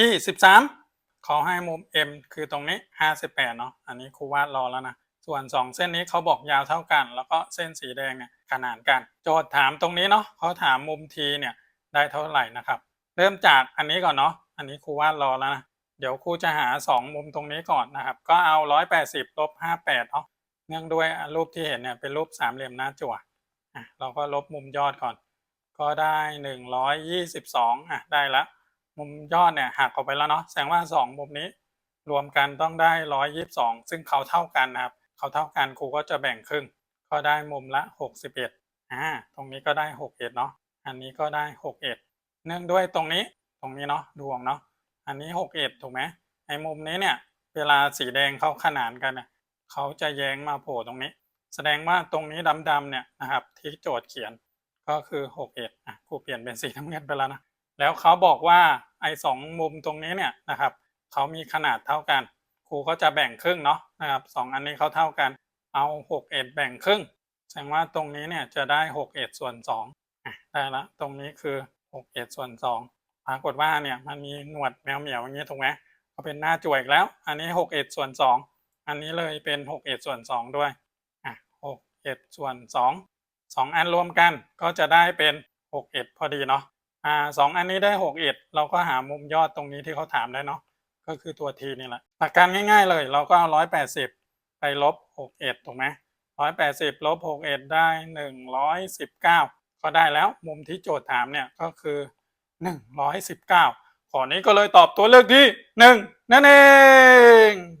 ยี่สิบสามเขาให้มุม M คือตรงนี้ห้าสิบแปดเนาะอันนี้ครูวาดรอแล้วนะส่วนสองเส้นนี้เขาบอกยาวเท่ากัน แล้วก็เส้นสีแดงเนี่ยขนานกัน โจทย์ถามตรงนี้เนาะเขาถามมุมทีเนี่ยได้เท่าไหร่นะครับ เริ่มจากอันนี้ก่อนเนาะอันนี้ครูวาดรอแล้วนะเดี๋ยวครูจะหาสองมุมตรงนี้ก่อนนะครับ ก็เอาร้อยแปดสิบลบห้าแปดเนาะเนื่องด้วยรูปที่เห็นเนี่ยเป็นรูปสามเหลี่ยมหน้าจั่วอะเราก็ลบมุมยอดก่อน ก็ได้หนึ่งร้อยยี่สิบสองอะได้ละ มุมยอดเนี่ยหักออกไปแล้วเนาะแสดงว่าสองมุมนี้ รวมกันต้องได้ร้อยยี่สิบสองซึ่งเขาเท่ากันนะครับ เขาเท่ากันครูก็จะแบ่งครึ่ง ก็ได้มุมละหกสิบเอ็ดอ่าตรงนี้ก็ได้หกเอ็ดเนาะอันนี้ก็ได้หกเอ็ดเนื่องด้วยตรงนี้ตรงนี้เนาะดวงเนาะอันนี้หกเอ็ดถูกไหมไอ้มุมนี้เนี่ยเวลาสีแดงเขาขนานกันเนี่ยเขาจะแย้งมาโผล่ตรงนี้ แสดงว่าตรงนี้ดำๆเนี่ยนะครับที่โจทย์เขียนก็คือหกเอ็ดอะครูเปลี่ยนเป็นสีน้ำเงินไปแล้วนะ แล้วเขาบอกว่าไอ้สองมุมตรงนี้เนี่ยนะครับเขามีขนาดเท่ากัน ครูก็จะแบ่งครึ่งเนาะนะครับสองอันนี้เขาเท่ากัน เอาหกเอ็ดแบ่งครึ่ง แสดงว่าตรงนี้เนี่ยจะได้หกเอ็ดส่วนสองได้ละตรงนี้คือหกเอ็ดส่วนสองปรากฏว่าเนี่ยมันมีหนวดแมวเหมียวอย่างนี้ถูกไหมก็เป็นหน้าจวยอีกแล้ว อันนี้หกเอ็ดส่วนสองอันนี้เลยเป็นหกเอ็ดส่วนสองด้วยอะหกเอ็ดส่วนสองสองอันรวมกันก็จะได้เป็นหกเอ็ดพอดีเนาะ อ่าสองอันนี้ได้หกเอ็ดเราก็หามุมยอดตรงนี้ที่เขาถามได้เนาะก็คือตัวทีนี่แหละหลักการง่าย ๆ เลย เราก็เอาร้อยแปดสิบไปลบหกเอ็ดถูกไหมร้อยแปดสิบลบหกเอ็ดได้หนึ่งร้อยสิบเก้าก็ได้แล้วมุมที่โจทย์ถามเนี่ยก็คือหนึ่งร้อยสิบเก้าข้อนี้ก็เลยตอบตัวเลือกที่หนึ่งนั่นเอง